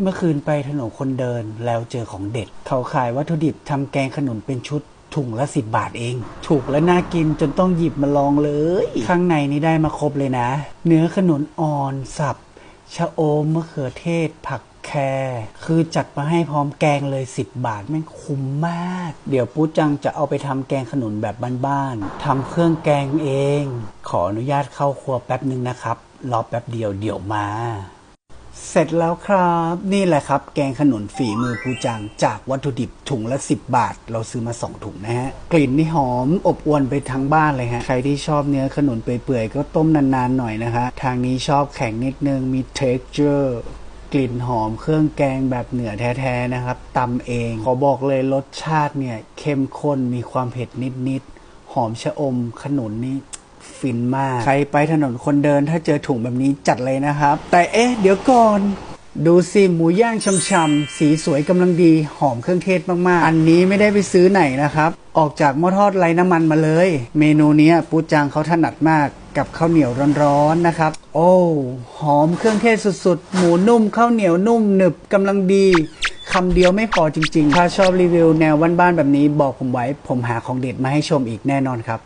เมื่อคืนไปถนนคนเดินแล้วเจอของเด็ด เขาขายวัตถุดิบทำแกงขนุนเป็นชุดถุงละสิบบาทเอง ถูกและน่ากินจนต้องหยิบมาลองเลย ข้างในนี่ได้มาครบเลยนะ เนื้อขนุนอ่อนสับ ชะอมมะเขือเทศ ผักแครคือจัดมาให้พร้อมแกงเลย 10 บาทแม่งคุ้มมาก เดี๋ยวปูจังจะเอาไปทำแกงขนุนแบบบ้านๆทำเครื่องแกงเอง ขออนุญาตเข้าครัวแป๊บหนึ่งนะครับ รอแป๊บเดียวเดี๋ยวมา เสร็จแล้วครับ นี่แหละครับ แกงขนุนฝีมือปูจัง จากวัตถุดิบถุงละ 10 บาท เราซื้อมา 2 ถุงนะฮะ กลิ่นนี่หอมอบอวนไปทั้งบ้านเลยฮะ ใครที่ชอบเนื้อขนุนเปื่อยๆ ก็ต้มนานๆหน่อยนะฮะ ทางนี้ชอบแข็งนิดนึงมี texture กลิ่นหอมเครื่องแกงแบบเหนือแท้ๆนะครับตำเอง ขอบอกเลยรสชาติเนี่ยเข้มข้นมีความเผ็ดนิดๆหอมชะอมขนุนนี่ ฟินมาก ใครไปถนนคนเดินถ้าเจอถุงแบบนี้จัดเลยนะครับ แต่เอ๊ะ เดี๋ยวก่อน ดูสิหมูย่างช่ำๆสีสวยกำลังดีหอมเครื่องเทศมากๆ อันนี้ไม่ได้ไปซื้อไหนนะครับ ออกจากหม้อทอดไร้น้ำมันมาเลย เมนูนี้ปูจางเขาถนัดมากกับข้าวเหนียวร้อนๆนะครับ โอ้หอมเครื่องเทศสุดๆ หมูนุ่มข้าวเหนียวนุ่มหนึบกำลังดีคำเดียวไม่พอจริง ๆ ถ้าชอบรีวิวแนวบ้านๆแบบนี้บอกผมไว้ ผมหาของเด็ดมาให้ชมอีกแน่นอนครับ